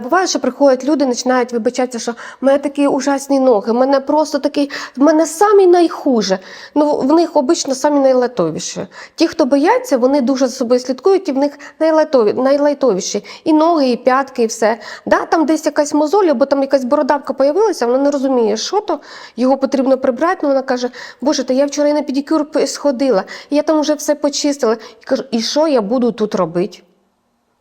Буває, що приходять люди, починають вибачатися, що в мене такі ужасні ноги, в мене просто такий, в мене самі найхуже. Ну, в них обично самі найлайтовіші. Ті, хто бояться, вони дуже за собою слідкують, і в них найлайтові, найлайтовіші. І ноги, і п'ятки, і все. Да, там десь якась мозоль, або там якась бородавка появилася, вона не розуміє, що то, його потрібно прибрати. Ну, вона каже, Боже, та я вчора і на педикюр сходила, і я там вже все почистила. І кажу, і що я буду тут робити?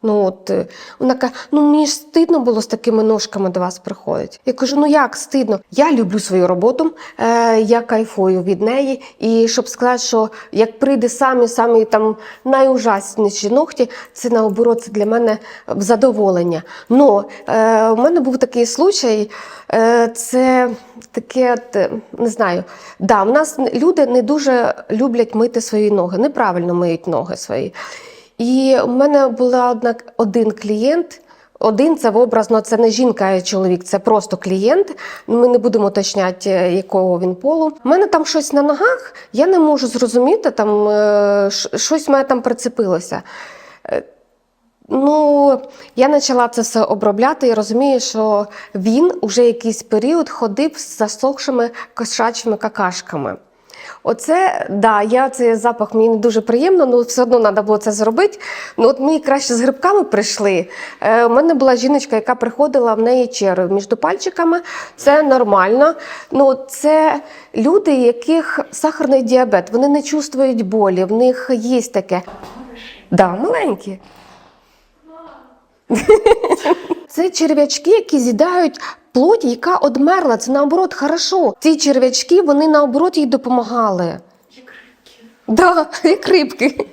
Ну от е, вона каже, ну мені ж стидно було з такими ножками до вас приходити. Я кажу, ну як стидно? Я люблю свою роботу, е, я кайфую від неї. І щоб сказати, що як прийде самі самі там найужасніші ногті, це наоборот це для мене задоволення. Но е, у мене був такий случай, е, це таке, е, не знаю, да, у нас люди не дуже люблять мити свої ноги, неправильно миють ноги свої. І у мене була одна, один клієнт. Один це образно, це не жінка, а чоловік, це просто клієнт. Ми не будемо уточняти, е, якого він полу. У мене там щось на ногах, я не можу зрозуміти, там е, щось в мене там прицепилося. Е, Ну, я почала це все обробляти і розумію, що він уже якийсь період ходив з засохшими кошачими какашками. Оце, да, я цей запах мені не дуже приємно, але все одно треба було це зробити. Ну, от ми краще з грибками прийшли. Е, у мене була жіночка, яка приходила в неї черви між пальчиками. Це нормально. Ну, це люди, яких сахарний діабет, вони не чувствують болі, в них є таке. Да, маленькі. Це черв'ячки, які з'їдають плоть, яка одмерла. Це наоборот хорошо. Ці черв'ячки вони наоборот їй допомагали. Як рибки. Да, як рибки.